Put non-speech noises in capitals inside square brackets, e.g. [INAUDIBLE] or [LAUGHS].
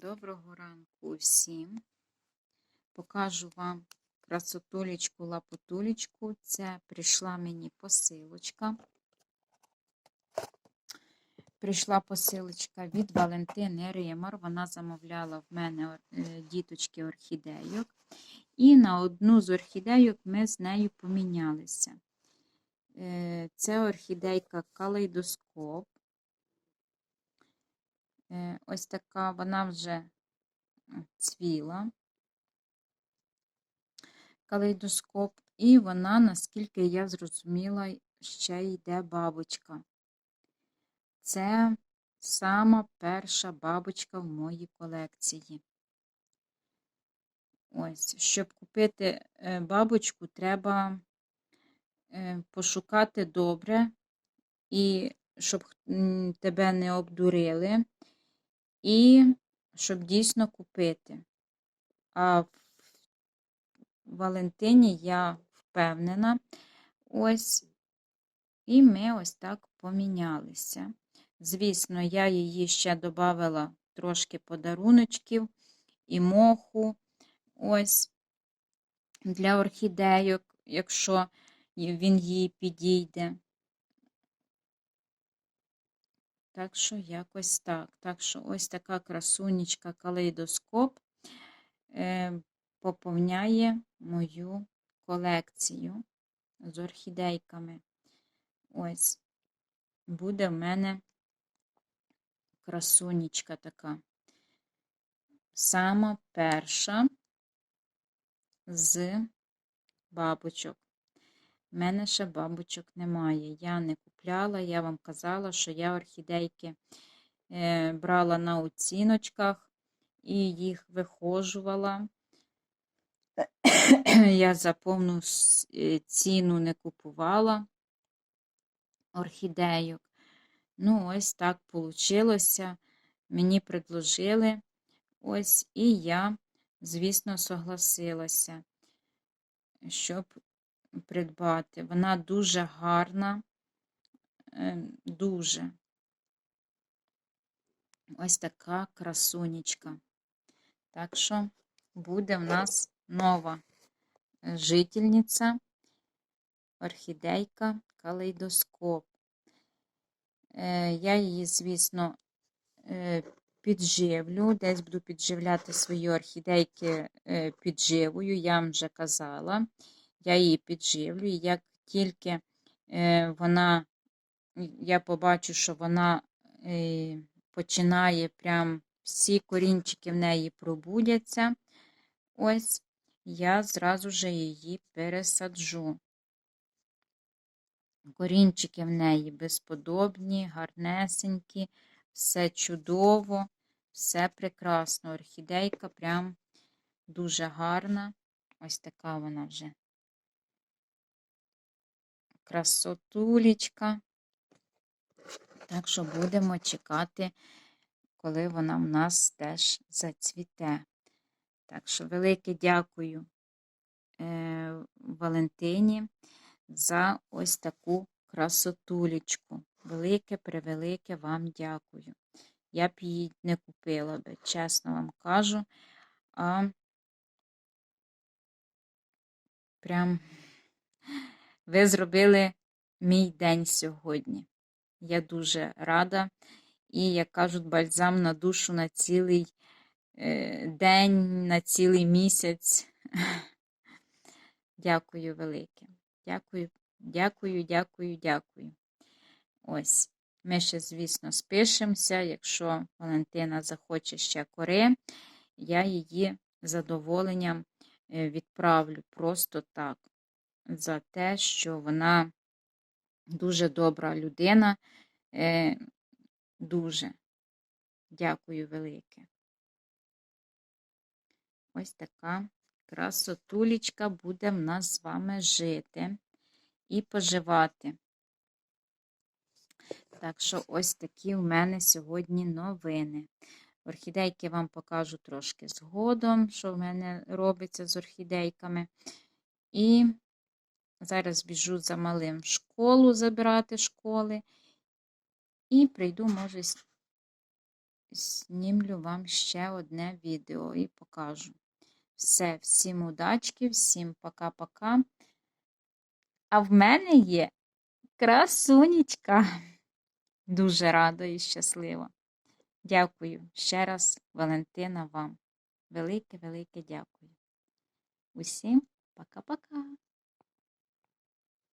Доброго ранку всім. Покажу вам красотулечку лапотулечку. Це прийшла мені посилочка. Прийшла посилочка від Валентини Римар. Вона замовляла в мене е, діточки орхідейок. І на одну з орхідейок ми з нею помінялися. Е, Це орхідейка калейдоскоп. Е, Ось така вона вже цвіла калейдоскоп, і вона, наскільки я зрозуміла, ще йде бабочка. Це сама перша бабочка в моїй колекції. Ось, щоб купити е, бабочку, треба е, пошукати добре, і щоб тебе не обдурили, і щоб дійсно купити. А в Валентині я впевнена. Ось, і ми ось так помінялися. Звісно, я її ще додавала трошки подаруночків і моху. Ось для орхідейок, якщо він їй підійде. Так що якось так. Так що ось така красунечка калейдоскоп е, поповняє мою колекцію з орхідейками. Ось, буде в мене красунечка така. Сама перша з бабочок. У мене ще бабочок немає. Я не купляла, я вам казала, що я орхідейки е, брала на оціночках і їх вихожувала. [COUGHS] Я за повну е, ціну не купувала орхідейок. Ну, ось так вийшло. Мені предложили ось, і я, звісно, согласилася, щоб придбати. Вона дуже гарна, ем, дуже. Ось така красунечка. Так що буде в нас нова жительниця, орхідейка, калейдоскоп. Е, я її, звісно, е, підживлю, десь буду підживляти свої орхідейки е, підживою, я вам вже казала я її підживлю, і як тільки е, вона, я побачу, що вона е, починає прям всі корінчики в неї пробудяться, ось я зразу же її пересаджу. Корінчики в неї безподобні, гарнесенькі, все чудово, все прекрасно. Орхідейка прям дуже гарна. Ось така вона вже красотулечка. Так що будемо чекати, коли вона в нас теж зацвіте. Так що велике дякую е, Валентині за ось таку красотулечку. Велике, превелике вам дякую. Я б її не купила би, чесно вам кажу. А прям ви зробили мій день сьогодні. Я дуже рада. І, як кажуть, бальзам на душу на цілий е, день, на цілий місяць. [LAUGHS] Дякую велике. Дякую, дякую, дякую, дякую. Ось. Ми ще, звісно, спишемося. Якщо Валентина захоче ще кори, я її задоволенням е, відправлю просто так за те, що вона дуже добра людина. Е, Дуже дякую велике. Ось така красотулечка буде в нас з вами жити і поживати. Так що, ось такі в мене сьогодні новини. Орхідейки вам покажу трошки згодом, що в мене робиться з орхідейками. І Зараз біжу за малим в школу забирати школи. І прийду, може, знімлю вам ще одне відео і покажу. Все, всім удачки, всім пока-пока. А в мене є красунечка. Дуже рада і щаслива. Дякую ще раз, Валентина, вам. Велике-велике дякую. Усім пока-пока.